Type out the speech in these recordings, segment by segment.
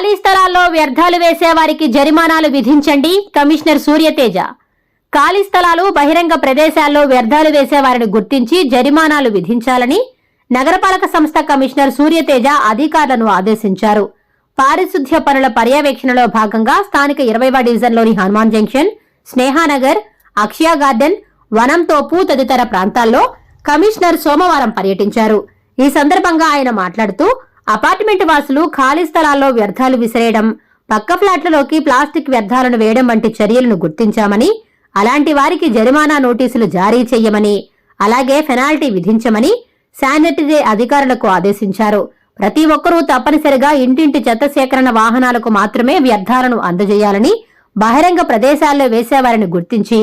ఖాళీ స్థలాల్లో వ్యర్థాలు వేసే వారికి జరిమానాలు విధించండి కమిషనర్ సూర్యతేజ. ఖాళీ స్థలాలు బహిరంగ ప్రదేశాల్లో వ్యర్థాలు వేసేవారిని గుర్తించి జరిమానాలు విధించాలని నగరపాలక సంస్థ కమిషనర్ సూర్యతేజ అధికారులను ఆదేశించారు. పారిశుద్ధ్య పనుల పర్యవేక్షణలో భాగంగా స్థానిక ఇరవైవ డివిజన్లోని హనుమాన్ జంక్షన్ స్నేహానగర్ అక్షయ గార్డెన్ వనంతోపు తదితర ప్రాంతాల్లో కమిషనర్ సోమవారం పర్యటించారు. ఈ సందర్భంగా ఆయన మాట్లాడుతూ అపార్ట్మెంట్ వాసులు ఖాళీ స్థలాల్లో వ్యర్థాలు విసిరేయడం పక్క ఫ్లాట్లలోకి ప్లాస్టిక్ వ్యర్థాలను వేయడం వంటి చర్యలను గుర్తించామని అలాంటి వారికి జరిమానా నోటీసులు జారీ చేయమని అలాగే పెనాల్టీ విధించమని శానిటరీ అధికారులకు ఆదేశించారు. ప్రతి ఒక్కరూ తప్పనిసరిగా ఇంటింటి చెత్త సేకరణ వాహనాలకు మాత్రమే వ్యర్థాలను అందజేయాలని బహిరంగ ప్రదేశాల్లో వేసేవారిని గుర్తించి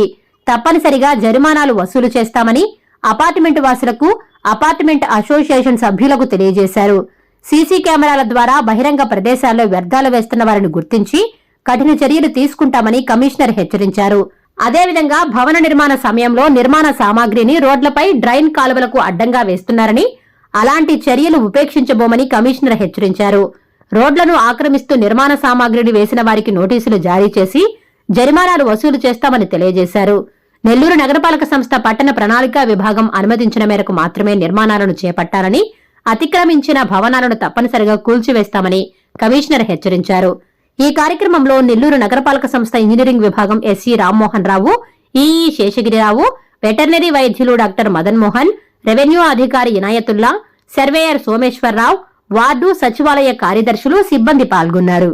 తప్పనిసరిగా జరిమానాలు వసూలు చేస్తామని అపార్ట్మెంట్ వాసులకు అపార్ట్మెంట్ అసోసియేషన్ సభ్యులకు తెలియజేశారు. సీసీ కెమెరాల ద్వారా బహిరంగ ప్రదేశాల్లో వ్యర్థాలు వేస్తున్న వారిని గుర్తించి కఠిన చర్యలు తీసుకుంటామని కమిషనర్ హెచ్చరించారు. అదేవిధంగా భవన నిర్మాణ సమయంలో నిర్మాణ సామాగ్రిని రోడ్లపై డ్రైన్ కాలువలకు అడ్డంగా వేస్తున్నారని అలాంటి చర్యలు ఉపేక్షించబోమని కమిషనర్ హెచ్చరించారు. రోడ్లను ఆక్రమిస్తూ నిర్మాణ సామాగ్రిని వేసిన వారికి నోటీసులు జారీ చేసి జరిమానాలు వసూలు చేస్తామని తెలియజేశారు. నెల్లూరు నగరపాలక సంస్థ పట్టణ ప్రణాళికా విభాగం అనుమతించిన మేరకు మాత్రమే నిర్మాణాలను చేపట్టాలని అతిక్రమించిన భవనాలను తప్పనిసరిగా కూల్చివేస్తామని కమిషనర్ హెచ్చరించారు. ఈ కార్యక్రమంలో నెల్లూరు నగరపాలక సంస్థ ఇంజనీరింగ్ విభాగం SC Rammohan Rao EE Seshagirirao veterinary వైద్యులు డాక్టర్ మదన్ మోహన్ రెవెన్యూ అధికారి ఇనాయతుల్లా సర్వేయర్ సోమేశ్వరరావు వార్డు సచివాలయ కార్యదర్శులు సిబ్బంది పాల్గొన్నారు.